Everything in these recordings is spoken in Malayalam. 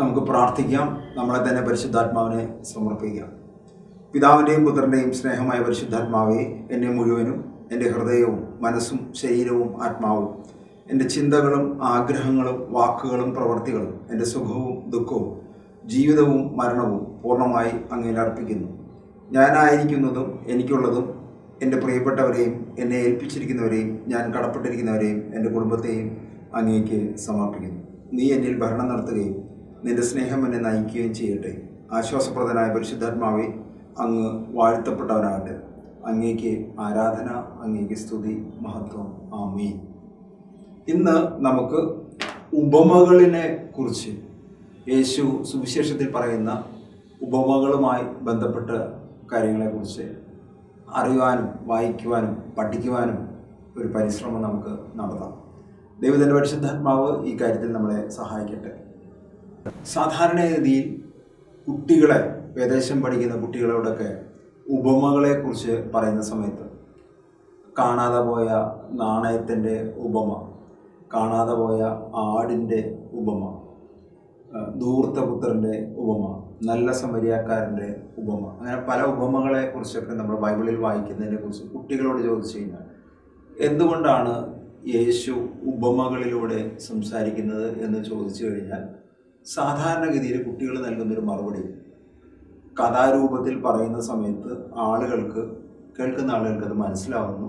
നമുക്ക് പ്രാർത്ഥിക്കാം. നമ്മളെ തന്നെ പരിശുദ്ധാത്മാവിനെ സമർപ്പിക്കാം. പിതാവിന്റെയും പുത്രന്റെയും സ്നേഹമായ പരിശുദ്ധാത്മാവെ എന്നെ മുഴുവനും എന്റെ ഹൃദയവും മനസ്സും ശരീരവും ആത്മാവും എന്റെ ചിന്തകളും ആഗ്രഹങ്ങളും വാക്കുകളും പ്രവൃത്തികളും എന്റെ സുഖവും ദുഃഖവും ജീവിതവും മരണവും പൂർണമായി അങ്ങയിൽ അർപ്പിക്കുന്നു. ഞാനായിരിക്കുന്നതും എനിക്കുള്ളതും എന്റെ പ്രിയപ്പെട്ടവരെയും എന്നെ ഏൽപ്പിച്ചിരിക്കുന്നവരെയും ഞാൻ കടപ്പെട്ടിരിക്കുന്നവരെയും എന്റെ കുടുംബത്തെയും അങ്ങേക്ക് സമർപ്പിക്കുന്നു. നീ എന്നിൽ ഭരണം നടത്തുകയും നിന്റെ സ്നേഹം എന്നെ നയിക്കുകയും ചെയ്യട്ടെ. ആശ്വാസപ്രദനായ പരിശുദ്ധാത്മാവെ അങ്ങ് വാഴ്ത്തപ്പെട്ടവനാകട്ടെ. അങ്ങേക്ക് ആരാധന അങ്ങേക്ക് സ്തുതി മഹത്വം. ആമീൻ. ഇന്ന് നമുക്ക് ഉപമകളിനെ കുറിച്ച് യേശു സുവിശേഷത്തിൽ പറയുന്ന ഉപമകളുമായി ബന്ധപ്പെട്ട കാര്യങ്ങളെക്കുറിച്ച് അറിയുവാനും വായിക്കുവാനും പഠിക്കുവാനും ഒരു പരിശ്രമം നമുക്ക് നടത്താം. ദൈവത്തിന്റെ പരിശുദ്ധാത്മാവ് ഈ കാര്യത്തിൽ നമ്മളെ സഹായിക്കട്ടെ. സാധാരണഗതിയിൽ കുട്ടികളെ വേദേശം പഠിക്കുന്ന കുട്ടികളോടൊക്കെ ഉപമകളെക്കുറിച്ച് പറയുന്ന സമയത്ത് കാണാതെ പോയ നാണയത്തിന്റെ ഉപമ കാണാതെ പോയ ആടിന്റെ ഉപമ ധൂർത്തപുത്രന്റെ ഉപമ നല്ല സമരിയാക്കാരന്റെ ഉപമ അങ്ങനെ പല ഉപമകളെ കുറിച്ചൊക്കെ നമ്മൾ ബൈബിളിൽ വായിക്കുന്നതിനെ കുറിച്ച് കുട്ടികളോട് ചോദിച്ചു കഴിഞ്ഞാൽ എന്തുകൊണ്ടാണ് യേശു ഉപമകളിലൂടെ സംസാരിക്കുന്നത് എന്ന് ചോദിച്ചു കഴിഞ്ഞാൽ സാധാരണഗതിയിൽ കുട്ടികൾ നൽകുന്നൊരു മറുപടി. കഥാരൂപത്തിൽ പറയുന്ന സമയത്ത് ആളുകൾക്ക് കേൾക്കുന്ന ആളുകൾക്ക് അത് മനസ്സിലാവുന്നു.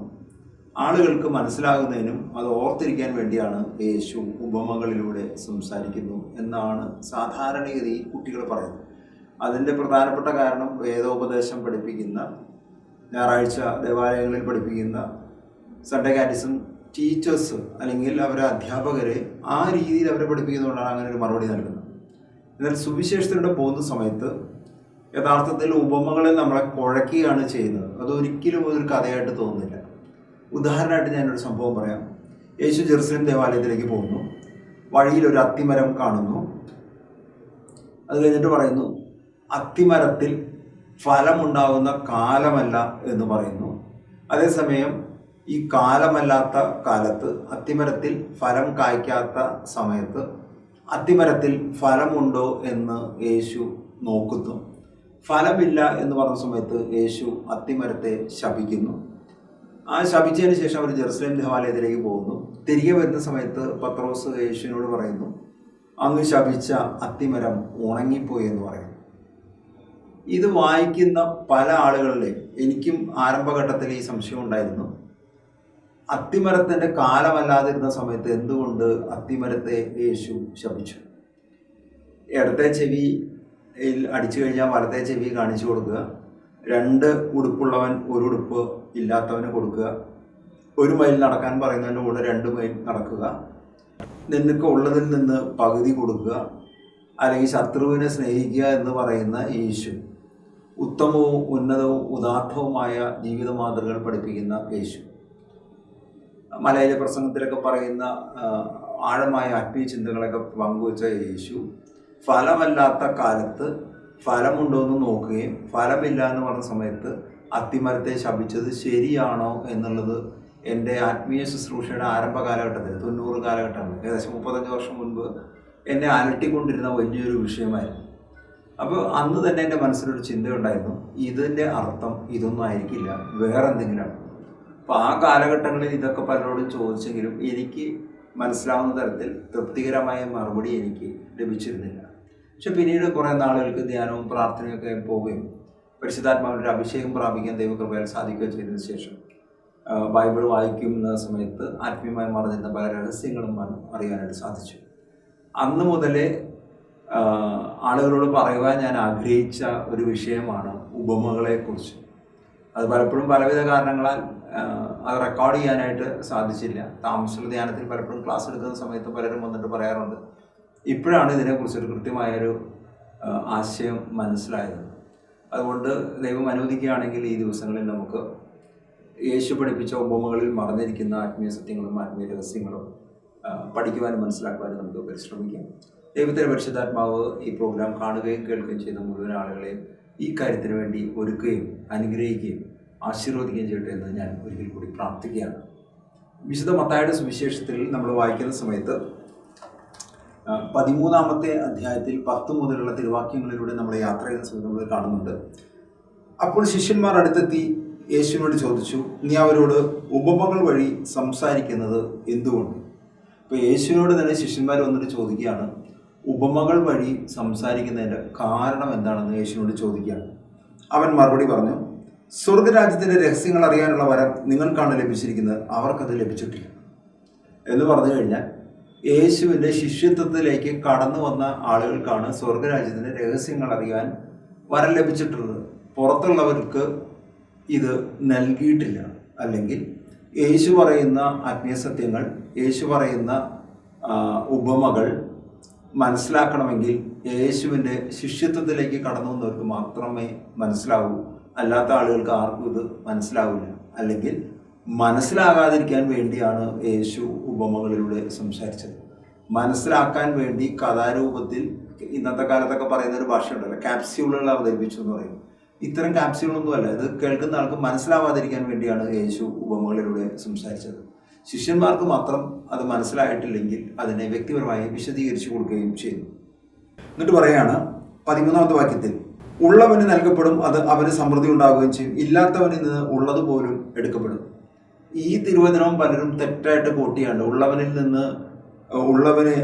ആളുകൾക്ക് മനസ്സിലാകുന്നതിനും അത് ഓർത്തിരിക്കാൻ വേണ്ടിയാണ് യേശു ഉപമകളിലൂടെ സംസാരിക്കുന്നു എന്നാണ് സാധാരണഗതിയിൽ കുട്ടികൾ പറയുന്നത്. അതിന്റെ പ്രധാനപ്പെട്ട കാരണം വേദോപദേശം പഠിപ്പിക്കുന്ന ഞായറാഴ്ച ദേവാലയങ്ങളിൽ പഠിപ്പിക്കുന്ന സൺഡേ കാറ്റിസം ടീച്ചേഴ്സ് അല്ലെങ്കിൽ അവരെ അധ്യാപകരെ ആ രീതിയിൽ അവരെ പഠിപ്പിക്കുന്നതുകൊണ്ടാണ് അങ്ങനെ ഒരു മറുപടി നൽകുന്നത്. എന്നാൽ സുവിശേഷത്തിലൂടെ പോകുന്ന സമയത്ത് യഥാർത്ഥത്തിൽ ഉപമകളെ നമ്മളെ കുഴക്കുകയാണ് ചെയ്യുന്നത്. അതൊരിക്കലും ഒരു കഥയായിട്ട് തോന്നുന്നില്ല. ഉദാഹരണമായിട്ട് ഞാനൊരു സംഭവം പറയാം. യേശു ജെറുസലേം ദേവാലയത്തിലേക്ക് പോകുന്നു. വഴിയിൽ ഒരു അത്തിമരം കാണുന്നു. അത് കഴിഞ്ഞിട്ട് പറയുന്നു അത്തിമരത്തിൽ ഫലമുണ്ടാകുന്ന കാലമല്ല എന്ന് പറയുന്നു. അതേസമയം ഈ കാലമല്ലാത്ത കാലത്ത് അത്തിമരത്തിൽ ഫലം കായ്ക്കാത്ത സമയത്ത് അത്തിമരത്തിൽ ഫലമുണ്ടോ എന്ന് യേശു നോക്കുന്നു. ഫലമില്ല എന്ന് പറഞ്ഞ സമയത്ത് യേശു അത്തിമരത്തെ ശപിക്കുന്നു. ആ ശപിച്ചതിന് ശേഷം അവർ ജെറുസലേം ദേവാലയത്തിലേക്ക് പോകുന്നു. തിരികെ വരുന്ന സമയത്ത് പത്രോസ് യേശുവിനോട് പറയുന്നു അങ്ങ് ശപിച്ച അത്തിമരം ഉണങ്ങിപ്പോയി എന്ന് പറയുന്നു. ഇത് വായിക്കുന്ന പല ആളുകളിലെ എനിക്കും ആരംഭഘട്ടത്തിൽ ഈ സംശയം ഉണ്ടായിരുന്നു. അത്തിമരത്തിന്റെ കാലമല്ലാതിരുന്ന സമയത്ത് എന്തുകൊണ്ട് അത്തിമരത്തെ യേശു ശപിച്ചു? ഇടത്തെ ചെവി അടിച്ചു കഴിഞ്ഞാൽ വലത്തെ ചെവി കാണിച്ചു കൊടുക്കുക. രണ്ട് ഉടുപ്പുള്ളവൻ ഒരു ഉടുപ്പ് ഇല്ലാത്തവന് കൊടുക്കുക. ഒരു മൈൽ നടക്കാൻ പറയുന്നതിന്റെ കൂടെ രണ്ട് മൈൽ നടക്കുക. നിനക്ക് ഉള്ളതിൽ നിന്ന് പകുതി കൊടുക്കുക. അല്ലെങ്കിൽ ശത്രുവിനെ സ്നേഹിക്കുക എന്ന് പറയുന്ന യേശു. ഉത്തമവും ഉന്നതവും ഉദാർത്ഥവുമായ ജീവിത മാതൃകകൾ പഠിപ്പിക്കുന്ന യേശു. മലയാള പ്രസംഗത്തിലൊക്കെ പറയുന്ന ആഴമായ ആത്മീയ ചിന്തകളൊക്കെ പങ്കുവച്ച യേശു ഫലമല്ലാത്ത കാലത്ത് ഫലമുണ്ടോ എന്ന് നോക്കുകയും ഫലമില്ല എന്ന് പറഞ്ഞ സമയത്ത് അത്തിമരത്തെ ശപിച്ചത് ശരിയാണോ എന്നുള്ളത് എന്റെ ആത്മീയ ശുശ്രൂഷയുടെ ആരംഭ കാലഘട്ടത്തിൽ തൊണ്ണൂറ് കാലഘട്ടമാണ്. ഏകദേശം മുപ്പത്തഞ്ച് വർഷം മുൻപ് എന്നെ അലട്ടിക്കൊണ്ടിരുന്ന വലിയൊരു വിഷയമായിരുന്നു. അപ്പോൾ അന്ന് തന്നെ എന്റെ മനസ്സിലൊരു ചിന്തയുണ്ടായിരുന്നു ഇതിന്റെ അർത്ഥം ഇതൊന്നും ആയിരിക്കില്ല വേറെന്തെങ്കിലും എന്തെങ്കിലുമാണ് അപ്പോൾ ആ കാലഘട്ടങ്ങളിൽ ഇതൊക്കെ പലരോടും ചോദിച്ചെങ്കിലും എനിക്ക് മനസ്സിലാവുന്ന തരത്തിൽ തൃപ്തികരമായ മറുപടി എനിക്ക് ലഭിച്ചിരുന്നില്ല. പക്ഷെ പിന്നീട് കുറേ നാളുകൾക്ക് ധ്യാനവും പ്രാർത്ഥനയൊക്കെ പോവുകയും പരിശുദ്ധാത്മാവിന്റെ അഭിഷേകം പ്രാപിക്കാൻ ദൈവകൃപയാൽ സാധിക്കുകയും ചെയ്തതിന് ശേഷം ബൈബിൾ വായിക്കുന്ന സമയത്ത് ആത്മീയമായി മറന്നിരുന്ന പല രഹസ്യങ്ങളും അറിയാനായിട്ട് സാധിച്ചു. അന്ന് മുതലേ ആളുകളോട് പറയുവാൻ ഞാൻ ആഗ്രഹിച്ച ഒരു വിഷയമാണ് ഉപമകളെക്കുറിച്ച്. അത് പലപ്പോഴും പലവിധ കാരണങ്ങളാൽ അത് റെക്കോർഡ് ചെയ്യാനായിട്ട് സാധിച്ചില്ല. താമസ ധ്യാനത്തിൽ പലപ്പോഴും ക്ലാസ് എടുക്കുന്ന സമയത്ത് പലരും വന്നിട്ട് പറയാറുണ്ട്. ഇപ്പോഴാണ് ഇതിനെക്കുറിച്ചൊരു കൃത്യമായൊരു ആശയം മനസ്സിലായത്. അതുകൊണ്ട് ദൈവം അനുവദിക്കുകയാണെങ്കിൽ ഈ ദിവസങ്ങളിൽ നമുക്ക് യേശു പഠിപ്പിച്ച ഉപമകളിൽ മറഞ്ഞിരിക്കുന്ന ആത്മീയ സത്യങ്ങളും ആത്മീയ രഹസ്യങ്ങളും പഠിക്കുവാനും മനസ്സിലാക്കുവാനും നമുക്ക് പരിശ്രമിക്കാം. ദൈവത്തിന്റെ പരിശുദ്ധാത്മാവ് ഈ പ്രോഗ്രാം കാണുകയും കേൾക്കുകയും ചെയ്യുന്ന മുഴുവൻ ആളുകളെയും ഈ കാര്യത്തിന് വേണ്ടി ഒരുക്കുകയും അനുഗ്രഹിക്കുകയും ആശീർവദിക്കുകയും ചെയ്യട്ടെ എന്ന് ഞാൻ ഒരിക്കൽ കൂടി പ്രാർത്ഥിക്കുകയാണ്. വിശുദ്ധ മത്തായുടെ സുവിശേഷത്തിൽ നമ്മൾ വായിക്കുന്ന സമയത്ത് പതിമൂന്നാമത്തെ അധ്യായത്തിൽ പത്ത് മുതലുള്ള തിരുവാക്യങ്ങളിലൂടെ നമ്മൾ യാത്ര ചെയ്യുന്ന സമയത്ത് നമ്മൾ കാണുന്നുണ്ട്. അപ്പോൾ ശിഷ്യന്മാർ അടുത്തെത്തി യേശുവിനോട് ചോദിച്ചു നീ അവരോട് ഉപമകൾ വഴി സംസാരിക്കുന്നത് എന്തുകൊണ്ട്? ഇപ്പോൾ യേശുവിനോട് തന്നെ ശിഷ്യന്മാർ വന്നിട്ട് ചോദിക്കുകയാണ് ഉപമകൾ വഴി സംസാരിക്കുന്നതിന്റെ കാരണം എന്താണെന്ന് യേശുവിനോട് ചോദിക്കുകയാണ്. അവൻ മറുപടി പറഞ്ഞു സ്വർഗരാജ്യത്തിന്റെ രഹസ്യങ്ങൾ അറിയാനുള്ള വരം നിങ്ങൾക്കാണ് ലഭിച്ചിരിക്കുന്നത് അവർക്കത് ലഭിച്ചിട്ടില്ല. എന്ന് പറഞ്ഞു കഴിഞ്ഞാൽ യേശുവിന്റെ ശിഷ്യത്വത്തിലേക്ക് കടന്നു വന്ന ആളുകൾക്കാണ് സ്വർഗരാജ്യത്തിന്റെ രഹസ്യങ്ങൾ അറിയാൻ വരം ലഭിച്ചിട്ടുള്ളത്. പുറത്തുള്ളവർക്ക് ഇത് നൽകിയിട്ടില്ല. അല്ലെങ്കിൽ യേശു പറയുന്ന ആത്മീയസത്യങ്ങൾ യേശു പറയുന്ന ഉപമകൾ മനസ്സിലാക്കണമെങ്കിൽ യേശുവിന്റെ ശിഷ്യത്വത്തിലേക്ക് കടന്നു വന്നവർക്ക് മാത്രമേ മനസ്സിലാവൂ. അല്ലാത്ത ആളുകൾക്ക് ആർക്കും ഇത് മനസ്സിലാവില്ല. അല്ലെങ്കിൽ മനസ്സിലാകാതിരിക്കാൻ വേണ്ടിയാണ് യേശു ഉപമകളിലൂടെ സംസാരിച്ചത്. മനസ്സിലാക്കാൻ വേണ്ടി കഥാരൂപത്തിൽ ഇന്നത്തെ കാലത്തൊക്കെ പറയുന്ന ഒരു ഭാഷയുണ്ടല്ലോ. ക്യാപ്സ്യൂളുകൾ അവതരിപ്പിച്ചു എന്ന് പറയും. ഇത്തരം ക്യാപ്സ്യൂളൊന്നും അല്ല. ഇത് കേൾക്കുന്ന ആൾക്ക് മനസ്സിലാവാതിരിക്കാൻ വേണ്ടിയാണ് യേശു ഉപമകളിലൂടെ സംസാരിച്ചത്. ശിഷ്യന്മാർക്ക് മാത്രം അത് മനസ്സിലായിട്ടില്ലെങ്കിൽ അതിനെ വ്യക്തിപരമായി വിശദീകരിച്ചു കൊടുക്കുകയും ചെയ്തു എന്നിട്ട് പറയാണ് പതിമൂന്നാമത്തെ വാക്യത്തിൽ. ഉള്ളവന് നൽകപ്പെടും അത് അവന് സമൃദ്ധി ഉണ്ടാവുകയും ചെയ്യും. ഇല്ലാത്തവനിൽ നിന്ന് ഉള്ളത് പോലും എടുക്കപ്പെടും. ഈ തിരുവചനവും പലരും തെറ്റായിട്ട് കൂട്ടിയാണ് ഉള്ളവനിൽ നിന്ന് ഉള്ളവന്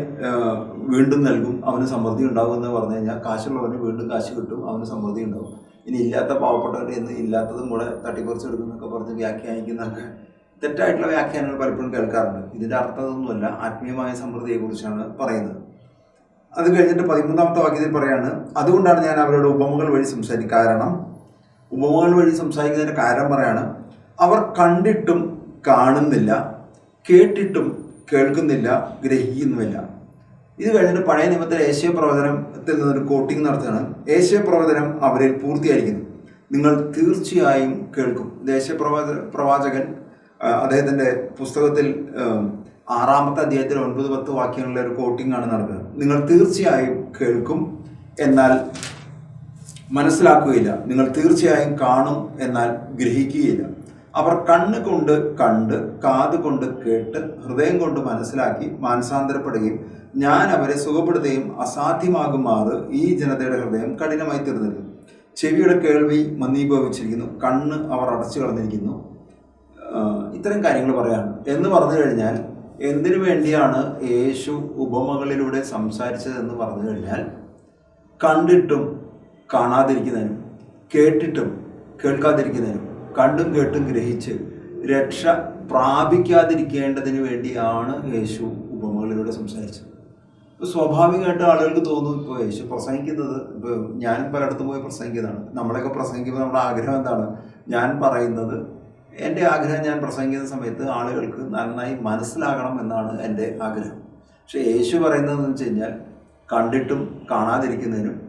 വീണ്ടും നൽകും അവന് സമൃദ്ധി ഉണ്ടാകും എന്ന് പറഞ്ഞു കഴിഞ്ഞാൽ കാശുള്ളവന് വീണ്ടും കാശ് കിട്ടും അവന് സമൃദ്ധി ഉണ്ടാകും. ഇനി ഇല്ലാത്ത പാവപ്പെട്ടവരെ എന്ന് ഇല്ലാത്തതും കൂടെ തട്ടിപ്പറിച്ചെടുക്കുന്നൊക്കെ പറഞ്ഞ് വ്യാഖ്യാനിക്കുന്നതൊക്കെ തെറ്റായിട്ടുള്ള വ്യാഖ്യാനങ്ങൾ പലപ്പോഴും കേൾക്കാറുണ്ട്. ഇതിന്റെ അർത്ഥമൊന്നുമല്ല ആത്മീയമായ സമൃദ്ധിയെക്കുറിച്ചാണ് പറയുന്നത്. അത് കഴിഞ്ഞിട്ട് പതിമൂന്നാമത്തെ വാക്യത്തിൽ പറയാണ് അതുകൊണ്ടാണ് ഞാൻ അവരോട് ഉപമകൾ വഴി സംസാരിക്കുക കാരണം ഉപമകൾ വഴി സംസാരിക്കുന്നതിന്റെ കാരണം പറയാണ് അവർ കണ്ടിട്ടും കാണുന്നില്ല കേട്ടിട്ടും കേൾക്കുന്നില്ല ഗ്രഹിക്കുന്നുമില്ല. ഇത് കഴിഞ്ഞിട്ട് പഴയ നിയമത്തിലെ ഏഷ്യ പ്രവചനത്തിൽ നിന്നൊരു കോട്ടിംഗ് നടത്തുകയാണ്. ഏഷ്യ പ്രവചനം അവരിൽ പൂർത്തിയായിരിക്കുന്നു. നിങ്ങൾ തീർച്ചയായും കേൾക്കും. ദേശീയ പ്രവാച പ്രവാചകൻ അദ്ദേഹത്തിന്റെ പുസ്തകത്തിൽ ആറാമത്തെ അധ്യായത്തിൽ ഒൻപത് പത്ത് വാക്യങ്ങളിലെ ഒരു കോട്ടിംഗ് ആണ് നടക്കുന്നത് നിങ്ങൾ തീർച്ചയായും കേൾക്കും എന്നാൽ മനസ്സിലാക്കുകയില്ല. നിങ്ങൾ തീർച്ചയായും കാണും എന്നാൽ ഗ്രഹിക്കുകയില്ല. അവർ കണ്ണ് കൊണ്ട് കണ്ട് കാത് കൊണ്ട് കേട്ട് ഹൃദയം കൊണ്ട് മനസ്സിലാക്കി മാനസാന്തരപ്പെടുകയും ഞാൻ അവരെ സുഖപ്പെടുത്തുകയും അസാധ്യമാകുമാറ് ഈ ജനതയുടെ ഹൃദയം കഠിനമായി തീർന്നിരുന്നു. ചെവിയുടെ കേൾവി മന്ദീഭവിച്ചിരിക്കുന്നു. കണ്ണ് അവർ അടച്ചു കളഞ്ഞിരിക്കുന്നു. ഇത്തരം കാര്യങ്ങൾ പറയാണ്. എന്ന് പറഞ്ഞു കഴിഞ്ഞാൽ എന്തിനു വേണ്ടിയാണ് യേശു ഉപമകളിലൂടെ സംസാരിച്ചതെന്ന് പറഞ്ഞു കഴിഞ്ഞാൽ കണ്ടിട്ടും കാണാതിരിക്കുന്നതിനും കേട്ടിട്ടും കേൾക്കാതിരിക്കുന്നതിനും കണ്ടും കേട്ടും ഗ്രഹിച്ച് രക്ഷ പ്രാപിക്കാതിരിക്കേണ്ടതിന് വേണ്ടിയാണ് യേശു ഉപമകളിലൂടെ സംസാരിച്ചത്. ഇപ്പോൾ സ്വാഭാവികമായിട്ട് ആളുകൾക്ക് തോന്നും ഇപ്പോൾ യേശു പ്രസംഗിക്കുന്നത് ഇപ്പോൾ ഞാനും പലയിടത്തും പോയി പ്രസംഗിക്കുന്നതാണ്. നമ്മളെയൊക്കെ പ്രസംഗിക്കുമ്പോൾ നമ്മുടെ ആഗ്രഹം എന്താണ്? ഞാൻ പറയുന്നത് എന്റെ ആഗ്രഹം ഞാൻ പ്രസംഗിക്കുന്ന സമയത്ത് ആളുകൾക്ക് നന്നായി മനസ്സിലാകണം എന്നാണ് എന്റെ ആഗ്രഹം. പക്ഷേ യേശു പറയുന്നതെന്ന് വെച്ച് കഴിഞ്ഞാൽ കണ്ടിട്ടും കാണാതിരിക്കുന്നതിനും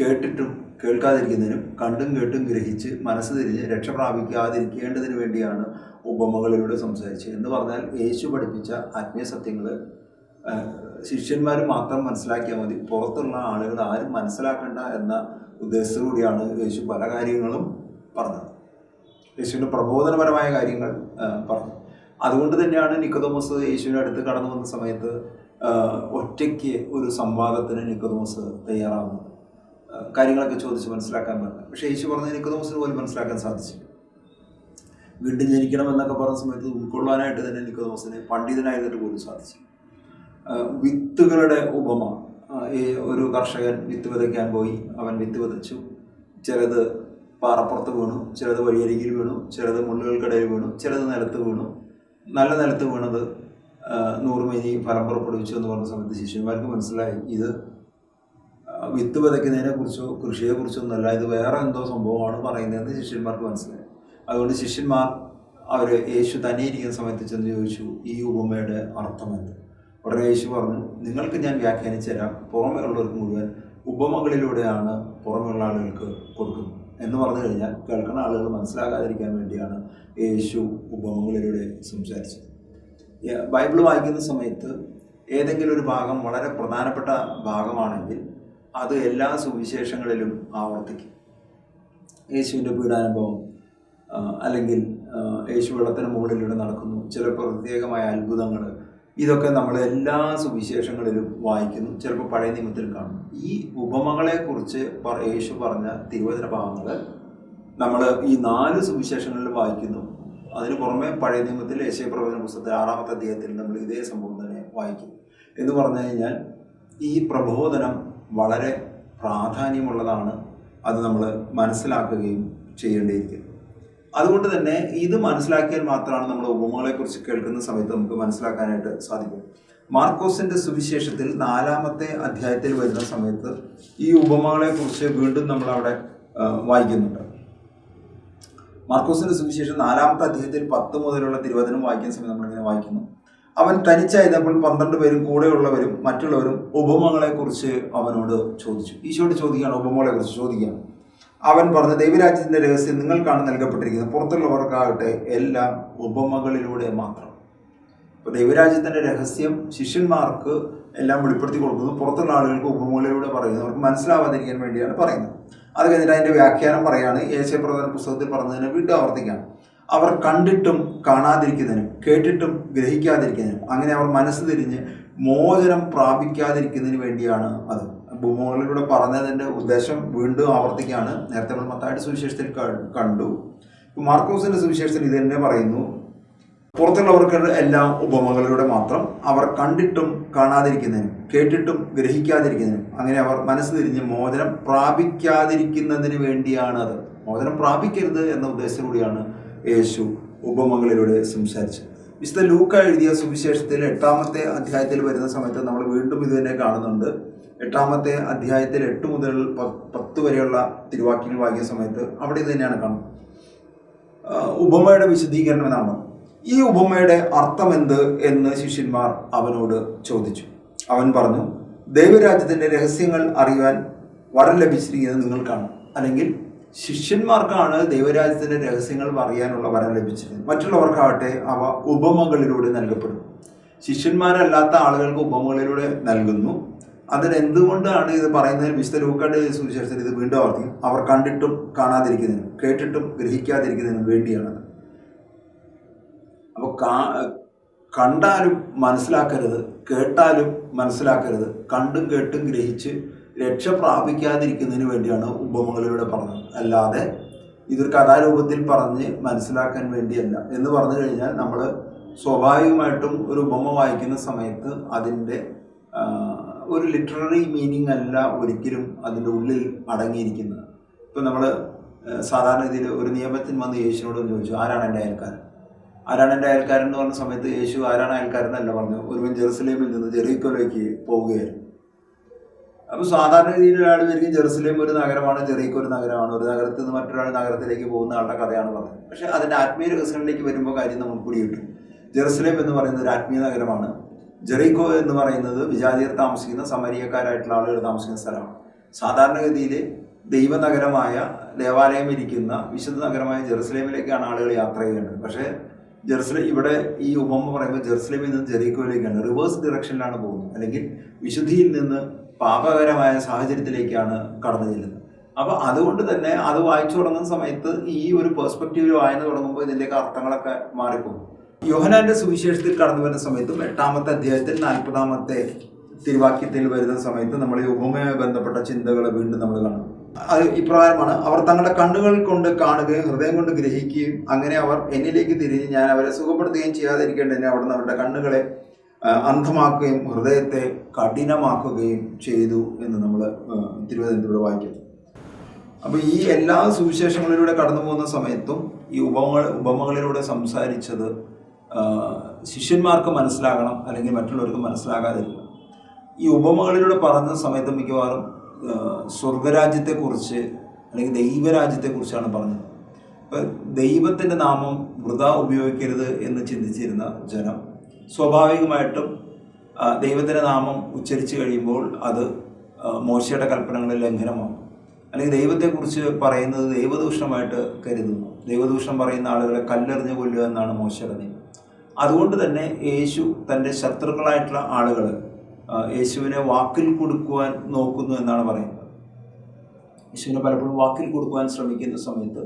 കേട്ടിട്ടും കേൾക്കാതിരിക്കുന്നതിനും കണ്ടും കേട്ടും ഗ്രഹിച്ച് മനസ്സ് തിരിഞ്ഞ് രക്ഷ പ്രാപിക്കാതിരിക്കേണ്ടതിന് വേണ്ടിയാണ് ഉപമകളിലൂടെ സംസാരിച്ചത്. എന്ന് പറഞ്ഞാൽ യേശു പഠിപ്പിച്ച ആത്മീയ സത്യങ്ങൾ ശിഷ്യന്മാർ മാത്രം മനസ്സിലാക്കിയാൽ മതി. പുറത്തുള്ള ആളുകൾ ആരും മനസ്സിലാക്കണ്ട എന്ന ഉദ്ദേശത്തോടുകൂടിയാണ് യേശു പല കാര്യങ്ങളും പറഞ്ഞത്. യേശുവിന്റെ പ്രബോധനപരമായ കാര്യങ്ങൾ പറഞ്ഞു. അതുകൊണ്ട് തന്നെയാണ് നിക്കതോമസ് യേശുവിന്റെ അടുത്ത് കടന്നു വന്ന സമയത്ത് ഒറ്റയ്ക്ക് ഒരു സംവാദത്തിന് നിക്കതോമസ് തയ്യാറാവുന്നത്. കാര്യങ്ങളൊക്കെ ചോദിച്ച് മനസ്സിലാക്കാൻ പറഞ്ഞു പക്ഷേ യേശു പറഞ്ഞ നിക്കതോമസിന് പോലും മനസ്സിലാക്കാൻ സാധിച്ചു വീണ്ടും ജനിക്കണം എന്നൊക്കെ പറഞ്ഞ സമയത്ത് ഉൾക്കൊള്ളാനായിട്ട് തന്നെ നിക്കതോമസിന് പണ്ഡിതനായതിട്ട് പോലും സാധിച്ചു വിത്തുകളുടെ ഉപമ ഒരു കർഷകൻ വിത്ത് വിതയ്ക്കാൻ പോയി. അവൻ വിത്ത് വിതച്ചു. ചിലത് പാറപ്പുറത്ത് വീണു ചിലത് വഴിയരികിൽ വീണു ചിലത് മുള്ളുകൾക്കിടയിൽ വീണു ചിലത് നിലത്ത് വീണു. നല്ല നിലത്ത് വീണത് നൂറ് നൂറുമേനി ഫലം പുറപ്പെടുവിച്ചു എന്ന് പറഞ്ഞ സമയത്ത് ശിഷ്യന്മാർക്ക് മനസ്സിലായി. ഇത് വിത്ത് വിതയ്ക്കുന്നതിനെ കുറിച്ചോ കൃഷിയെ കുറിച്ചോ ഒന്നല്ല ഇത് വേറെ എന്തോ സംഭവമാണ് പറയുന്നതെന്ന് ശിഷ്യന്മാർക്ക് മനസ്സിലായി. അതുകൊണ്ട് ശിഷ്യന്മാർ അവർ യേശു തന്നെ ഇരിക്കുന്ന സമയത്ത് ചെന്ന് ചോദിച്ചു ഈ ഉപമയുടെ അർത്ഥം എന്ത്? ഉടനെ യേശു പറഞ്ഞു നിങ്ങൾക്ക് ഞാൻ വ്യാഖ്യാനിച്ചു തരാം. പുറമേ ഉള്ളവർക്ക് മുഴുവൻ ഉപമകളിലൂടെയാണ് പുറമെയുള്ള ആളുകൾക്ക് കൊടുക്കുന്നത്. എന്ന് പറഞ്ഞു കഴിഞ്ഞാൽ കേൾക്കുന്ന ആളുകൾ മനസ്സിലാകാതിരിക്കാൻ വേണ്ടിയാണ് യേശു ഉപമകളിലൂടെ സംസാരിച്ചത്. ബൈബിൾ വായിക്കുന്ന സമയത്ത് ഏതെങ്കിലും ഒരു ഭാഗം വളരെ പ്രധാനപ്പെട്ട ഭാഗമാണെങ്കിൽ അത് എല്ലാ സുവിശേഷങ്ങളിലും ആവർത്തിക്കും. യേശുവിന്റെ പീഡാനുഭവം അല്ലെങ്കിൽ യേശു വെള്ളത്തിന് മുകളിലൂടെ നടക്കുന്നു. ചില പ്രത്യേകമായ അത്ഭുതങ്ങൾ ഇതൊക്കെ നമ്മൾ എല്ലാ സുവിശേഷങ്ങളിലും വായിക്കുന്നു. ചിലപ്പോൾ പഴയ നിയമത്തിൽ കാണും. ഈ ഉപമകളെക്കുറിച്ച് യേശു പറഞ്ഞ തിരുവചന ഭാഗങ്ങൾ നമ്മൾ ഈ നാല് സുവിശേഷങ്ങളിൽ വായിക്കുന്നു. അതിന് പുറമെ പഴയ നിയമത്തിൽ യേശയപ്രവചന പുസ്തകത്തിൽ ആറാമത്തെ അധ്യായത്തിൽ നമ്മൾ ഇതേ സംഭവം തന്നെ വായിക്കും. എന്ന് പറഞ്ഞു കഴിഞ്ഞാൽ ഈ പ്രബോധനം വളരെ പ്രാധാന്യമുള്ളതാണ്. അത് നമ്മൾ മനസ്സിലാക്കുകയും ചെയ്യേണ്ടിയിരിക്കുന്നു. അതുകൊണ്ട് തന്നെ ഇത് മനസ്സിലാക്കിയാൽ മാത്രമാണ് നമ്മൾ ഉപമകളെ കുറിച്ച് കേൾക്കുന്ന സമയത്ത് നമുക്ക് മനസ്സിലാക്കാനായിട്ട് സാധിക്കും. മാർക്കോസിന്റെ സുവിശേഷത്തിൽ നാലാമത്തെ അധ്യായത്തിൽ വരുന്ന സമയത്ത് ഈ ഉപമകളെ കുറിച്ച് വീണ്ടും നമ്മൾ അവിടെ വായിക്കുന്നുണ്ട്. മാർക്കോസിന്റെ സുവിശേഷം നാലാമത്തെ അധ്യായത്തിൽ പത്ത് മുതലുള്ള തിരുവചനം വായിക്കുന്ന സമയത്ത് നമ്മളിങ്ങനെ വായിക്കുന്നു. അവൻ തനിച്ചായപ്പോൾ പന്ത്രണ്ട് പേരും കൂടെയുള്ളവരും മറ്റുള്ളവരും ഉപമകളെ കുറിച്ച് അവനോട് ചോദിച്ചു. ഈശോട് ചോദിക്കുകയാണ് ഉപമകളെ കുറിച്ച് ചോദിക്കുകയാണ്. അവൻ പറഞ്ഞ ദൈവരാജ്യത്തിന്റെ രഹസ്യം നിങ്ങൾക്കാണ് നൽകപ്പെട്ടിരിക്കുന്നത്. പുറത്തുള്ളവർക്കാകട്ടെ എല്ലാം ഉപമകളിലൂടെ മാത്രം. ഇപ്പൊ ദൈവരാജ്യത്തിന്റെ രഹസ്യം ശിഷ്യന്മാർക്ക് എല്ലാം വെളിപ്പെടുത്തി കൊടുക്കുന്നു. പുറത്തുള്ള ആളുകൾക്ക് ഉപമകളിലൂടെ പറയുന്നു. അവർക്ക് മനസ്സിലാവാതിരിക്കാൻ വേണ്ടിയാണ് പറയുന്നത്. അത് കഴിഞ്ഞിട്ട് അതിന്റെ വ്യാഖ്യാനം പറയാണ്. യേശപ്രധാന പുസ്തകത്തിൽ പറഞ്ഞതിനെ വീണ്ടും ആവർത്തിക്കുകയാണ്. അവർ കണ്ടിട്ടും കാണാതിരിക്കുന്നതിനും കേട്ടിട്ടും ഗ്രഹിക്കാതിരിക്കുന്നതിനും അങ്ങനെ അവർ മനസ്സ് തിരിഞ്ഞ് മോചനം പ്രാപിക്കാതിരിക്കുന്നതിന് വേണ്ടിയാണ് അത്. ഉപമകളിലൂടെ പറഞ്ഞതിന്റെ ഉദ്ദേശം വീണ്ടും ആവർത്തിക്കുകയാണ്. നേരത്തെ നമ്മൾ മത്തായിട്ട് സുവിശേഷത്തിൽ കണ്ടു. കണ്ടു മാർക്കോസിന്റെ സുവിശേഷത്തിൽ ഇത് തന്നെ പറയുന്നു. പുറത്തുള്ളവർക്ക് എല്ലാം ഉപമകളിലൂടെ മാത്രം അവർ കണ്ടിട്ടും കാണാതിരിക്കുന്നതിനും കേട്ടിട്ടും ഗ്രഹിക്കാതിരിക്കുന്നതിനും അങ്ങനെ അവർ മനസ്സ് തിരിഞ്ഞ് മോചനം പ്രാപിക്കാതിരിക്കുന്നതിന് വേണ്ടിയാണ് അത് മോചനം പ്രാപിക്കരുത് എന്ന ഉദ്ദേശത്തിലൂടെയാണ് യേശു ഉപമകളിലൂടെ സംസാരിച്ചത്. വിശുദ്ധ ലൂക്ക എഴുതിയ സുവിശേഷത്തിൽ എട്ടാമത്തെ അധ്യായത്തിൽ വരുന്ന സമയത്ത് നമ്മൾ വീണ്ടും ഇത് തന്നെ കാണുന്നുണ്ട്. എട്ടാമത്തെ അധ്യായത്തിൽ എട്ട് മുതൽ പത്ത് വരെയുള്ള തിരുവാക്യങ്ങൾ വായിക്കുന്ന സമയത്ത് അവിടെ ഇത് തന്നെയാണ് കാണുന്നത്. ഉപമയുടെ വിശദീകരണം എന്നാണ്. ഈ ഉപമയുടെ അർത്ഥം എന്ത് എന്ന് ശിഷ്യന്മാർ അവനോട് ചോദിച്ചു. അവൻ പറഞ്ഞു ദൈവരാജ്യത്തിന്റെ രഹസ്യങ്ങൾ അറിയുവാൻ വരം ലഭിച്ചിരിക്കുന്നത് നിങ്ങൾക്കാണ് അല്ലെങ്കിൽ ശിഷ്യന്മാർക്കാണ് ദൈവരാജ്യത്തിന്റെ രഹസ്യങ്ങൾ പറയാനുള്ള വരം ലഭിച്ചത്. മറ്റുള്ളവർക്കാവട്ടെ അവ ഉപമകളിലൂടെ നൽകപ്പെടുന്നു. ശിഷ്യന്മാരല്ലാത്ത ആളുകൾക്ക് ഉപമകളിലൂടെ നൽകുന്നു. അതിനെന്തുകൊണ്ടാണ് ഇത് പറയുന്നതിന് വിശുദ്ധ സുവിശേഷത്തിൽ ഇത് വീണ്ടും ആവർത്തിക്കും അവർ കണ്ടിട്ടും കാണാതിരിക്കുന്നതിനും കേട്ടിട്ടും ഗ്രഹിക്കാതിരിക്കുന്നതിനും വേണ്ടിയാണത്. അപ്പോൾ കണ്ടാലും മനസ്സിലാക്കരുത് കേട്ടാലും മനസ്സിലാക്കരുത് കണ്ടും കേട്ടും ഗ്രഹിച്ച് രക്ഷ പ്രാപിക്കാതിരിക്കുന്നതിന് വേണ്ടിയാണ് ഉപമകളിലൂടെ പറഞ്ഞത്. അല്ലാതെ ഇതൊരു കഥാരൂപത്തിൽ പറഞ്ഞ് മനസ്സിലാക്കാൻ വേണ്ടിയല്ല. എന്ന് പറഞ്ഞു കഴിഞ്ഞാൽ നമ്മൾ സ്വാഭാവികമായിട്ടും ഒരു ഉപമ വായിക്കുന്ന സമയത്ത് അതിന്റെ ഒരു ലിറ്റററി മീനിങ് അല്ല ഒരിക്കലും അതിന്റെ ഉള്ളിൽ അടങ്ങിയിരിക്കുന്നത്. ഇപ്പം നമ്മൾ സാധാരണ രീതിയിൽ ഒരു നിയമത്തിന് വന്ന് യേശുവിനോട് ചോദിച്ചു ആരാണ് എന്റെ അയൽക്കാരൻ? ആരാണ് എന്റെ അയൽക്കാരൻ? എന്ന് പറഞ്ഞ സമയത്ത് യേശു ആരാണ് അയൽക്കാരൻ? എന്നല്ല പറഞ്ഞു ഒരുവൻ ജെറുസലേമിൽ നിന്ന് ജെറീക്കോയിലേക്ക് പോവുകയായിരുന്നു. അപ്പോൾ സാധാരണ രീതിയിൽ ഒരാൾ വരികയും ജെറുസലേം ഒരു നഗരമാണ് ജെറീക്കോ ഒരു നഗരമാണ് ഒരു നഗരത്തിൽ നിന്ന് മറ്റൊരാൾ നഗരത്തിലേക്ക് പോകുന്ന ആളുടെ കഥയാണ് പറഞ്ഞത്. പക്ഷെ അതിന്റെ ആത്മീയ രഹസ്യങ്ങളിലേക്ക് വരുമ്പോൾ കാര്യം നമുക്ക് കൂടി കിട്ടും ജെറുസലേം എന്ന് പറയുന്നത് ഒരു ആത്മീയ നഗരമാണ്. ജെറീക്കോ എന്ന് പറയുന്നത് വിജാതിയർ താമസിക്കുന്ന സമരീയക്കാരായിട്ടുള്ള ആളുകൾ താമസിക്കുന്ന സ്ഥലമാണ്. സാധാരണഗതിയിൽ ദൈവനഗരമായ ദേവാലയം ഇരിക്കുന്ന വിശുദ്ധ നഗരമായ ജെറുസലേമിലേക്കാണ് ആളുകൾ യാത്ര ചെയ്യേണ്ടത്. പക്ഷേ ജെറുസലേം ഇവിടെ ഈ ഉപമ പറയുമ്പോൾ ജെറുസലേമിൽ നിന്ന് ജെറീക്കോയിലേക്കാണ് റിവേഴ്സ് ഡിറക്ഷനിലാണ് പോകുന്നത്. അല്ലെങ്കിൽ വിശുദ്ധിയിൽ നിന്ന് പാപകരമായ സാഹചര്യത്തിലേക്കാണ് കടന്നു ചെല്ലുന്നത്. അപ്പൊ അതുകൊണ്ട് തന്നെ അത് വായിച്ചു തുടങ്ങുന്ന സമയത്ത് ഈ ഒരു പെർസ്പെക്റ്റീവിൽ വായന തുടങ്ങുമ്പോൾ ഇതിന്റെയൊക്കെ അർത്ഥങ്ങളൊക്കെ മാറിപ്പോകും. യോഹനാന്റെ സുവിശേഷത്തിൽ കടന്നു വരുന്ന സമയത്തും എട്ടാമത്തെ അധ്യായത്തിൽ നാൽപ്പതാമത്തെ തിരുവാക്യത്തിൽ വരുന്ന സമയത്ത് നമ്മൾ ഉപമയുമായി ബന്ധപ്പെട്ട ചിന്തകൾ വീണ്ടും നമ്മൾ കാണും. അത് ഇപ്രകാരമാണ് അവർ തങ്ങളുടെ കണ്ണുകൾ കൊണ്ട് കാണുകയും ഹൃദയം കൊണ്ട് ഗ്രഹിക്കുകയും അങ്ങനെ അവർ എന്നിലേക്ക് തിരിഞ്ഞ് ഞാൻ അവരെ സുഖപ്പെടുത്തുകയും ചെയ്യാതിരിക്കേണ്ടതിന് അവിടുന്ന് അവരുടെ കണ്ണുകളെ അന്ധമാക്കുകയും ഹൃദയത്തെ കഠിനമാക്കുകയും ചെയ്തു എന്ന് നമ്മൾ തിരുവനന്തപുരം വായിക്കുന്നു. അപ്പോൾ ഈ എല്ലാ സുവിശേഷങ്ങളിലൂടെ കടന്നു പോകുന്ന സമയത്തും ഈ ഉപമകൾ ഉപമകളിലൂടെ സംസാരിച്ചത് ശിഷ്യന്മാർക്ക് മനസ്സിലാകണം അല്ലെങ്കിൽ മറ്റുള്ളവർക്ക് മനസ്സിലാകാതിരിക്കണം. ഈ ഉപമകളിലൂടെ പറഞ്ഞ സമയത്ത് മിക്കവാറും സ്വർഗരാജ്യത്തെക്കുറിച്ച് അല്ലെങ്കിൽ ദൈവരാജ്യത്തെക്കുറിച്ചാണ് പറഞ്ഞത്. ഇപ്പം ദൈവത്തിന്റെ നാമം വൃതാ ഉപയോഗിക്കരുത് എന്ന് ചിന്തിച്ചിരുന്ന ജനം സ്വാഭാവികമായിട്ടും ദൈവത്തിന്റെ നാമം ഉച്ചരിച്ചു കഴിയുമ്പോൾ അത് മോശയുടെ കൽപ്പനകളിൽ ലംഘനമാകും. അല്ലെങ്കിൽ ദൈവത്തെക്കുറിച്ച് പറയുന്നത് ദൈവദൂഷണമായിട്ട് കരുതുന്നു. ദൈവദൂഷണം പറയുന്ന ആളുകളെ കല്ലെറിഞ്ഞ് കൊല്ലുക എന്നാണ് മോശയുടെ നിയമം. അതുകൊണ്ട് തന്നെ യേശു തന്റെ ശത്രുക്കളായിട്ടുള്ള ആളുകൾ യേശുവിനെ വാക്കിൽ കൊടുക്കുവാൻ നോക്കുന്നു എന്നാണ് പറയുന്നത്. യേശുവിനെ പലപ്പോഴും വാക്കിൽ കൊടുക്കുവാൻ ശ്രമിക്കുന്ന സമയത്ത്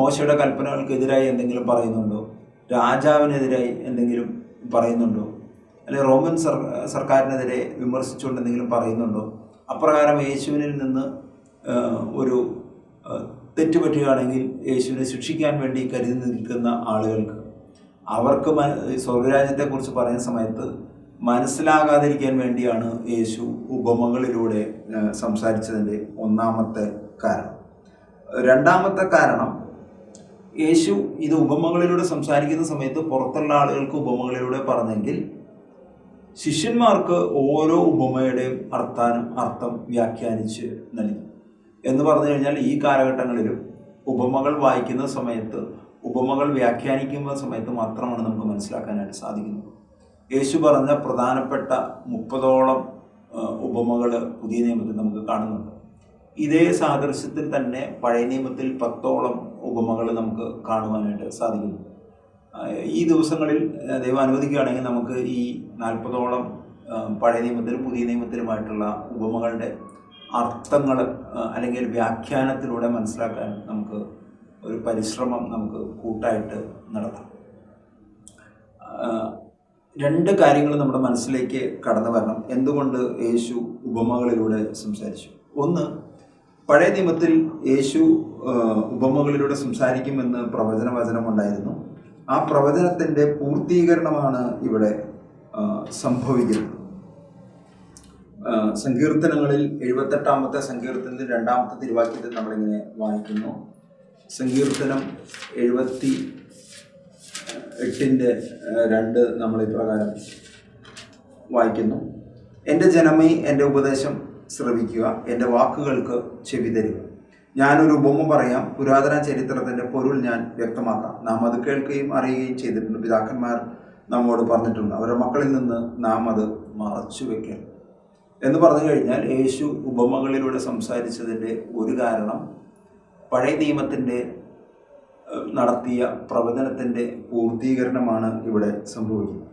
മോശയുടെ കൽപ്പനകൾക്കെതിരായി എന്തെങ്കിലും പറയുന്നുണ്ടോ? രാജാവിനെതിരായി എന്തെങ്കിലും പറയുന്നുണ്ടോ? അല്ലെങ്കിൽ റോമൻ സർ സർക്കാരിനെതിരെ വിമർശിച്ചുകൊണ്ട് എന്തെങ്കിലും പറയുന്നുണ്ടോ? അപ്രകാരം യേശുവിനിൽ നിന്ന് ഒരു തെറ്റുപറ്റുകയാണെങ്കിൽ പറ്റുകയാണെങ്കിൽ യേശുവിനെ ശിക്ഷിക്കാൻ വേണ്ടി കരുതി നിൽക്കുന്ന ആളുകൾക്ക് അവർക്ക് സ്വർഗരാജ്യത്തെക്കുറിച്ച് പറയുന്ന സമയത്ത് മനസ്സിലാകാതിരിക്കാൻ വേണ്ടിയാണ് യേശു ഉപമകളിലൂടെ സംസാരിച്ചതിന്റെ ഒന്നാമത്തെ കാരണം. രണ്ടാമത്തെ കാരണം യേശു ഇത് ഉപമകളിലൂടെ സംസാരിക്കുന്ന സമയത്ത് പുറത്തുള്ള ആളുകൾക്ക് ഉപമകളിലൂടെ പറഞ്ഞെങ്കിൽ ശിഷ്യന്മാർക്ക് ഓരോ ഉപമയുടെയും അർത്ഥാനം അർത്ഥം വ്യാഖ്യാനിച്ച് നൽകി. എന്ന് പറഞ്ഞു കഴിഞ്ഞാൽ ഈ കാലഘട്ടങ്ങളിലും ഉപമകൾ വായിക്കുന്ന സമയത്ത് ഉപമകൾ വ്യാഖ്യാനിക്കുന്ന സമയത്ത് മാത്രമാണ് നമുക്ക് മനസ്സിലാക്കാനായിട്ട് സാധിക്കുന്നത്. യേശു പറഞ്ഞ പ്രധാനപ്പെട്ട മുപ്പതോളം ഉപമകൾ പുതിയ നിയമത്തിൽ നമുക്ക് കാണുന്നുണ്ട്. ഇതേ സാദൃശ്യത്തിൽ തന്നെ പഴയ നിയമത്തിൽ പത്തോളം ഉപമകൾ നമുക്ക് കാണുവാനായിട്ട് സാധിക്കുന്നു. ഈ ദിവസങ്ങളിൽ ദൈവം അനുവദിക്കുകയാണെങ്കിൽ നമുക്ക് ഈ നാൽപ്പതോളം പഴയ നിയമത്തിലും പുതിയ നിയമത്തിലുമായിട്ടുള്ള ഉപമകളുടെ അർത്ഥങ്ങൾ അല്ലെങ്കിൽ വ്യാഖ്യാനത്തിലൂടെ മനസ്സിലാക്കാൻ നമുക്ക് ഒരു പരിശ്രമം നമുക്ക് കൂട്ടായിട്ട് നടത്താം. രണ്ട് കാര്യങ്ങൾ നമ്മുടെ മനസ്സിലേക്ക് കടന്നു വരണം. എന്തുകൊണ്ട് യേശു ഉപമകളിലൂടെ സംസാരിച്ചു? ഒന്ന് പഴയ നിയമത്തിൽ യേശു ഉപമകളിലൂടെ സംസാരിക്കുമെന്ന് പ്രവചന വചനം ഉണ്ടായിരുന്നു. ആ പ്രവചനത്തിന്റെ പൂർത്തീകരണമാണ് ഇവിടെ സംഭവിക്കുന്നത്. സങ്കീർത്തനങ്ങളിൽ എഴുപത്തെട്ടാമത്തെ സങ്കീർത്തനത്തിൽ രണ്ടാമത്തെ തിരുവാക്യത്തിൽ നമ്മളിങ്ങനെ വായിക്കുന്നു. സങ്കീർത്തനം എഴുപത്തി എട്ടിന്റെ രണ്ട് നമ്മൾ ഇപ്രകാരം വായിക്കുന്നു. എന്റെ ജനമേ എന്റെ ഉപദേശം ശ്രവിക്കുക എന്റെ വാക്കുകൾക്ക് ചെവി തരിക. ഞാനൊരു ഉപമ പറയാം പുരാതന ചരിത്രത്തിന്റെ പൊരുൾ ഞാൻ വ്യക്തമാക്കാം. നാം അത് കേൾക്കുകയും അറിയുകയും ചെയ്തിട്ടുണ്ട്. പിതാക്കന്മാർ നമ്മോട് പറഞ്ഞിട്ടുണ്ട് അവരുടെ മക്കളിൽ നിന്ന് നാം അത് മറച്ചു വെക്കരുത്. എന്ന് പറഞ്ഞു കഴിഞ്ഞാൽ യേശു ഉപമകളിലൂടെ സംസാരിച്ചതിന്റെ ഒരു കാരണം പഴയ നിയമത്തിന്റെ നടത്തിയ പ്രവചനത്തിന്റെ പൂർത്തീകരണമാണ് ഇവിടെ സംഭവിക്കുന്നത്.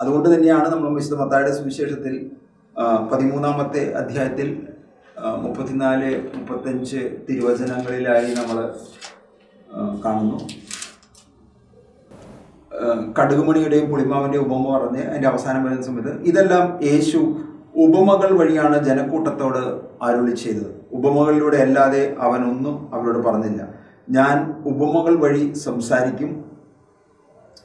അതുകൊണ്ട് തന്നെയാണ് നമ്മൾ വിശുദ്ധ മത്തായുടെ സുവിശേഷത്തിൽ പതിമൂന്നാമത്തെ അധ്യായത്തിൽ മുപ്പത്തിനാല് മുപ്പത്തഞ്ച് തിരുവചനങ്ങളിലായി നമ്മൾ കാണുന്നു. കടുകുമണിയുടെയും പുളിമാവിന്റെയും ഉപമ പറഞ്ഞ് അതിന്റെ അവസാനം വരുന്ന സമയത്ത് ഇതെല്ലാം യേശു ഉപമകൾ വഴിയാണ് ജനക്കൂട്ടത്തോട് അരുളി ചെയ്തത്. ഉപമകളിലൂടെ അല്ലാതെ അവനൊന്നും അവരോട് പറഞ്ഞില്ല. ഞാൻ ഉപമകൾ വഴി സംസാരിക്കും.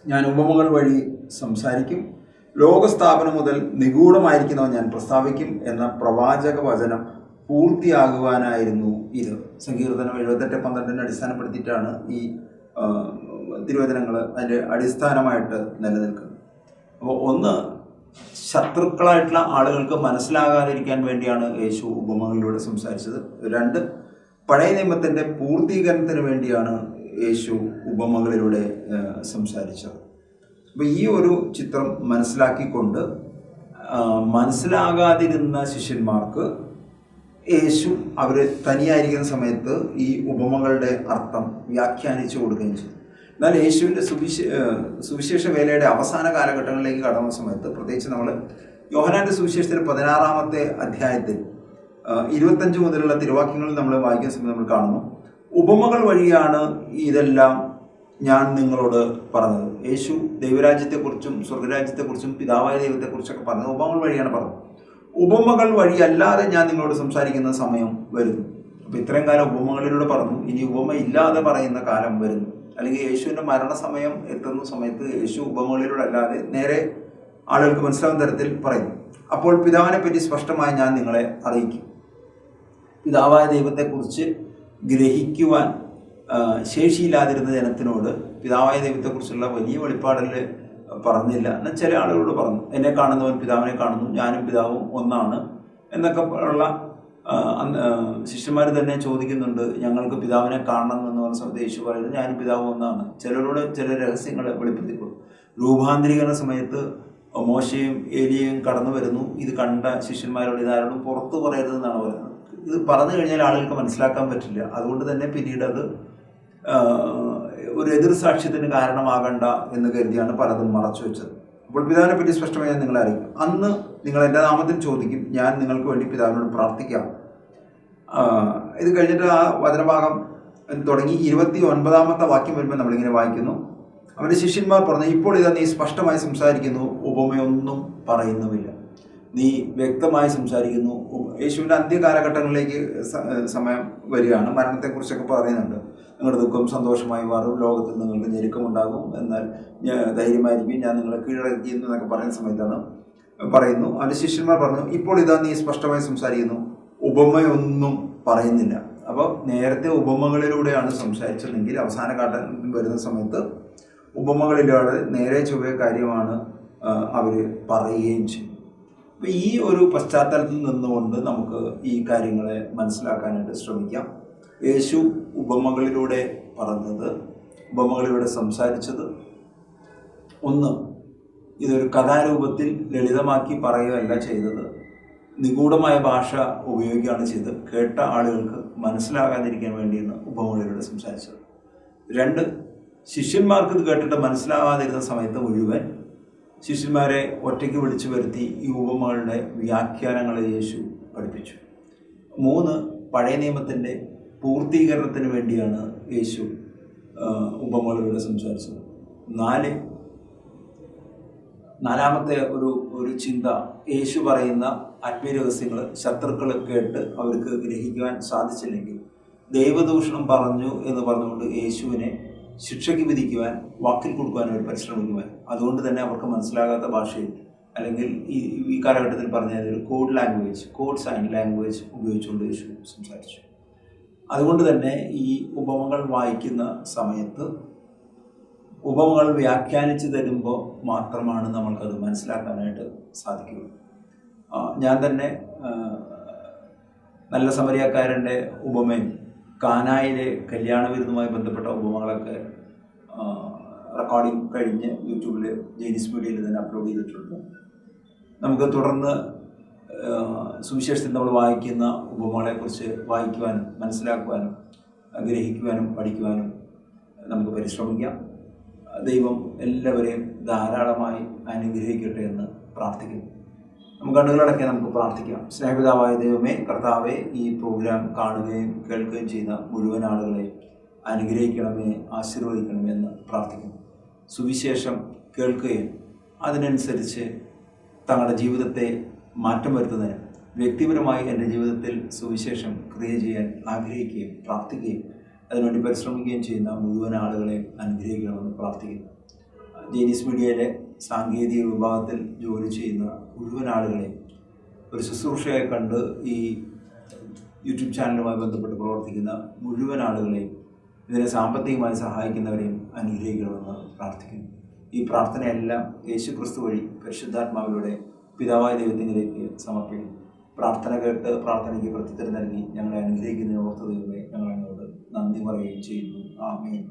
ഞാൻ ഉപമകൾ വഴി സംസാരിക്കും. ലോകസ്ഥാപനം മുതൽ നിഗൂഢമായിരിക്കുന്നവ ഞാൻ പ്രസ്താവിക്കും എന്ന പ്രവാചക വചനം പൂർത്തിയാകുവാനായിരുന്നു ഇത്. സങ്കീർത്തനം എഴുപത്തെട്ട് പന്ത്രണ്ടിനെ അടിസ്ഥാനപ്പെടുത്തിയിട്ടാണ് ഈ തിരുവചനങ്ങൾ അതിന്റെ അടിസ്ഥാനമായിട്ട് നിലനിൽക്കുന്നത്. അപ്പോൾ ഒന്ന് ശത്രുക്കളായിട്ടുള്ള ആളുകൾക്ക് മനസ്സിലാകാതിരിക്കാൻ വേണ്ടിയാണ് യേശു ഉപമകളിലൂടെ സംസാരിച്ചത്. രണ്ട് പഴയ നിയമത്തിന്റെ പൂർത്തീകരണത്തിന് വേണ്ടിയാണ് യേശു ഉപമകളിലൂടെ സംസാരിച്ചത്. അപ്പോൾ ഈ ഒരു ചിത്രം മനസ്സിലാക്കിക്കൊണ്ട് മനസ്സിലാകാതിരുന്ന ശിഷ്യന്മാർക്ക് യേശു അവർ തനിയായിരിക്കുന്ന സമയത്ത് ഈ ഉപമകളുടെ അർത്ഥം വ്യാഖ്യാനിച്ചു കൊടുക്കുകയും ചെയ്തു. എന്നാൽ യേശുവിന്റെ സുവിശേ സുവിശേഷ വേലയുടെ അവസാന കാലഘട്ടങ്ങളിലേക്ക് കടന്ന സമയത്ത് പ്രത്യേകിച്ച് നമ്മൾ യോഹനാന്റെ സുവിശേഷത്തിന്റെ പതിനാറാമത്തെ അധ്യായത്തിൽ ഇരുപത്തഞ്ച് മുതലുള്ള തിരുവാക്യങ്ങളിൽ നമ്മൾ വായിക്കുന്ന സമയത്ത് നമ്മൾ കാണുന്നു. ഉപമകൾ വഴിയാണ് ഇതെല്ലാം ഞാൻ നിങ്ങളോട് പറഞ്ഞത്. യേശു ദൈവരാജ്യത്തെക്കുറിച്ചും സ്വർഗരാജ്യത്തെക്കുറിച്ചും പിതാവായ ദൈവത്തെക്കുറിച്ചൊക്കെ പറഞ്ഞത് ഉപമകൾ വഴിയാണ് പറഞ്ഞത്. ഉപമകൾ വഴിയല്ലാതെ ഞാൻ നിങ്ങളോട് സംസാരിക്കുന്ന സമയം വരുന്നു. അപ്പോൾ ഇത്രയും കാലം ഉപമകളിലൂടെ പറഞ്ഞു. ഇനി ഉപമ ഇല്ലാതെ പറയുന്ന കാലം വരുന്നു. അല്ലെങ്കിൽ യേശുവിന്റെ മരണസമയം എത്തുന്ന സമയത്ത് യേശു ഉപമകളിലൂടെ അല്ലാതെ നേരെ ആളുകൾക്ക് മനസ്സിലാവുന്ന തരത്തിൽ പറയുന്നു. അപ്പോൾ പിതാവിനെ പറ്റി സ്പഷ്ടമായി ഞാൻ നിങ്ങളെ അറിയിക്കും. പിതാവായ ദൈവത്തെക്കുറിച്ച് ഗ്രഹിക്കുവാൻ ശേഷിയില്ലാതിരുന്ന ജനത്തിനോട് പിതാവായ ദൈവത്തെക്കുറിച്ചുള്ള വലിയ വെളിപ്പാടിൽ പറഞ്ഞില്ല. എന്നാൽ ചില ആളുകളോട് പറഞ്ഞു എന്നെ കാണുന്നവൻ പിതാവിനെ കാണുന്നു ഞാനും പിതാവും ഒന്നാണ് എന്നൊക്കെ ഉള്ള ശിഷ്യന്മാർ തന്നെ ചോദിക്കുന്നുണ്ട് ഞങ്ങൾക്ക് പിതാവിനെ കാണണം എന്ന് പറഞ്ഞ സമയത്ത് യേശു പറയുന്നത് ഞാനും പിതാവും ഒന്നാണ് ചിലരോട് ചില രഹസ്യങ്ങൾ വെളിപ്പെടുത്തി കൊടുക്കും രൂപാന്തരീകരണ സമയത്ത് മോശയും ഏലിയയും കടന്നു വരുന്നു. ഇത് കണ്ട ശിഷ്യന്മാരോട് ഇതാരോടും പുറത്തു പറയരുതെന്നാണ് പറയുന്നത്. ഇത് പറഞ്ഞു കഴിഞ്ഞാൽ ആളുകൾക്ക് മനസ്സിലാക്കാൻ പറ്റില്ല. അതുകൊണ്ട് തന്നെ പിന്നീട് അത് ഒരു എതിർ സാക്ഷ്യത്തിന് കാരണമാകണ്ട എന്ന് കരുതിയാണ് പലതും മറച്ചു വെച്ചത്. അപ്പോൾ പിതാവിനെ പറ്റി സ്പഷ്ടമായി ഞാൻ നിങ്ങളെ അറിയിക്കും. അന്ന് നിങ്ങൾ എന്റെ നാമത്തിൽ ചോദിക്കും ഞാൻ നിങ്ങൾക്ക് വേണ്ടി പിതാവിനോട് പ്രാർത്ഥിക്കാം. ഇത് കഴിഞ്ഞിട്ട് ആ വചനഭാഗം തുടങ്ങി ഇരുപത്തി ഒൻപതാമത്തെ വാക്യം വരുമ്പോൾ നമ്മളിങ്ങനെ വായിക്കുന്നു. അവന്റെ ശിഷ്യന്മാർ പറഞ്ഞു ഇപ്പോൾ ഇതാ നീ സ്പഷ്ടമായി സംസാരിക്കുന്നു ഉപമയൊന്നും പറയുന്നുമില്ല. നീ വ്യക്തമായി സംസാരിക്കുന്നു യേശുവിന്റെ അന്ത്യകാലഘട്ടങ്ങളിലേക്ക് സമയം വരികയാണ്. മരണത്തെക്കുറിച്ചൊക്കെ പറയുന്നുണ്ട്. നിങ്ങളുടെ ദുഃഖം സന്തോഷമായി മാറും ലോകത്തിൽ നിങ്ങൾക്ക് ഞെരുക്കമുണ്ടാകും എന്നാൽ ധൈര്യമായിരിക്കും. ഞാൻ നിങ്ങളെ കീഴടക്കിയെന്ന് എന്നൊക്കെ പറയുന്ന സമയത്താണ് പറയുന്നു. അതിന്റെ ശിഷ്യന്മാർ പറഞ്ഞു ഇപ്പോൾ ഇതാ നീ സ്പഷ്ടമായി സംസാരിക്കുന്നു. ഉപമയൊന്നും പറയുന്നില്ല. അപ്പോൾ നേരത്തെ ഉപമകളിലൂടെയാണ് സംസാരിച്ചതെങ്കിൽ അവസാന കാലം വരുന്ന സമയത്ത് ഉപമകളിലൂടെ നേരെ ചൊവ്വേ കാര്യമാണ് അവർ പറയുകയും ചെയ്യും. അപ്പം ഈ ഒരു പശ്ചാത്തലത്തിൽ നിന്നുകൊണ്ട് നമുക്ക് ഈ കാര്യങ്ങളെ മനസ്സിലാക്കാനായിട്ട് ശ്രമിക്കാം. യേശു ഉപമകളിലൂടെ പറഞ്ഞത് ഉപമകളിലൂടെ സംസാരിച്ചത്. ഒന്ന് ഇതൊരു കഥാരൂപത്തിൽ ലളിതമാക്കി പറയുകയല്ല ചെയ്തത്. നിഗൂഢമായ ഭാഷ ഉപയോഗിക്കുകയാണ് ചെയ്തത്. കേട്ട ആളുകൾക്ക് മനസ്സിലാകാതിരിക്കാൻ വേണ്ടിയാണ് ഉപമകളിലൂടെ സംസാരിച്ചത്. രണ്ട് ശിഷ്യന്മാർക്ക് ഇത് കേട്ടിട്ട് മനസ്സിലാകാതിരുന്ന സമയത്ത് മുഴുവൻ ശിഷ്യന്മാരെ ഒറ്റയ്ക്ക് വിളിച്ചു വരുത്തി ഈ ഉപമകളുടെ വ്യാഖ്യാനങ്ങളെ യേശു പഠിപ്പിച്ചു. മൂന്ന് പഴയ നിയമത്തിന്റെ പൂർത്തീകരണത്തിന് വേണ്ടിയാണ് യേശു ഉപമകളിലൂടെ സംസാരിച്ചത്. നാല് നാലാമത്തെ ഒരു ഒരു ചിന്ത യേശു പറയുന്ന ആത്മീയരഹസ്യങ്ങൾ ശത്രുക്കൾ കേട്ട് അവർക്ക് ഗ്രഹിക്കുവാൻ സാധിച്ചില്ലെങ്കിൽ ദൈവദൂഷണം പറഞ്ഞു എന്ന് പറഞ്ഞുകൊണ്ട് യേശുവിനെ ശിക്ഷയ്ക്ക് വിധിക്കുവാൻ വാക്കിൽ കൊടുക്കുവാൻ അവർ പരിശ്രമിക്കുവാൻ. അതുകൊണ്ട് തന്നെ അവർക്ക് മനസ്സിലാകാത്ത ഭാഷയിൽ അല്ലെങ്കിൽ ഈ ഈ കാലഘട്ടത്തിൽ പറഞ്ഞ ഒരു code language code sign language ഉപയോഗിച്ചുകൊണ്ട് യേശു സംസാരിച്ചു. അതുകൊണ്ട് തന്നെ ഈ ഉപമകൾ വായിക്കുന്ന സമയത്ത് ഉപമകൾ വ്യാഖ്യാനിച്ചു തരുമ്പോൾ മാത്രമാണ് നമ്മൾക്കത് മനസ്സിലാക്കാനായിട്ട് സാധിക്കുകയുള്ളൂ ഞാൻ തന്നെ നല്ല സമരിയാക്കാരന്റെ ഉപമയും കാനായിലെ കല്യാണ ബന്ധപ്പെട്ട ഉപമകളൊക്കെ റെക്കോർഡിംഗ് കഴിഞ്ഞ് യൂട്യൂബിൽ ജെയിനിസ് മീഡിയയിൽ തന്നെ അപ്ലോഡ് ചെയ്തിട്ടുണ്ട്. നമുക്ക് തുടർന്ന് സുവിശേഷത്തിൽ നമ്മൾ വായിക്കുന്ന ഉപമകളെക്കുറിച്ച് വായിക്കുവാനും മനസ്സിലാക്കുവാനും ഗ്രഹിക്കുവാനും പഠിക്കുവാനും നമുക്ക് പരിശ്രമിക്കാം. ദൈവം എല്ലാവരെയും ധാരാളമായി അനുഗ്രഹിക്കട്ടെ എന്ന് പ്രാർത്ഥിക്കുന്നു. നമുക്ക് കണ്ണുകളടക്കി നമുക്ക് പ്രാർത്ഥിക്കാം. സ്നേഹപിതാവായ ദൈവമേ കർത്താവെ ഈ പ്രോഗ്രാം കാണുകയും കേൾക്കുകയും ചെയ്യുന്ന മുഴുവൻ ആളുകളെ അനുഗ്രഹിക്കണമേ ആശീർവദിക്കണമേ എന്ന് പ്രാർത്ഥിക്കുന്നു. സുവിശേഷം കേൾക്കുകയും അതിനനുസരിച്ച് തങ്ങളുടെ ജീവിതത്തെ മാറ്റം വരുത്തുന്നതിന് വ്യക്തിപരമായി എന്റെ ജീവിതത്തിൽ സുവിശേഷം ക്രിയ ചെയ്യാൻ ആഗ്രഹിക്കുകയും പ്രാർത്ഥിക്കുകയും അതിനുവേണ്ടി പരിശ്രമിക്കുകയും ചെയ്യുന്ന മുഴുവൻ ആളുകളെയും അനുഗ്രഹിക്കണമെന്ന് പ്രാർത്ഥിക്കുന്നു. ജെയിനിസ് മീഡിയയിലെ സാങ്കേതിക വിഭാഗത്തിൽ ജോലി ചെയ്യുന്ന മുഴുവൻ ആളുകളെയും ഒരു ശുശ്രൂഷയായി കണ്ട് ഈ യൂട്യൂബ് ചാനലുമായി ബന്ധപ്പെട്ട് പ്രവർത്തിക്കുന്ന മുഴുവൻ ആളുകളെയും ഇതിനെ സാമ്പത്തികമായി സഹായിക്കുന്നവരെയും അനുഗ്രഹിക്കണമെന്ന് പ്രാർത്ഥിക്കുന്നു. ഈ പ്രാർത്ഥനയെല്ലാം യേശു ക്രിസ്തു വഴി പരിശുദ്ധാത്മാവിലൂടെ പിതാവായ ദൈവത്തിങ്കിലേക്ക് സമർപ്പിക്കും പ്രാർത്ഥന കേട്ട് പ്രാർത്ഥനയ്ക്ക് പ്രത്യുത്തരം നൽകി ഞങ്ങളെ അനുഗ്രഹിക്കുന്ന ഓർത്ത ദൈവമേ ഞങ്ങൾ നന്ദി പറയുകയും ചെയ്യുന്നു. ആമേൻ.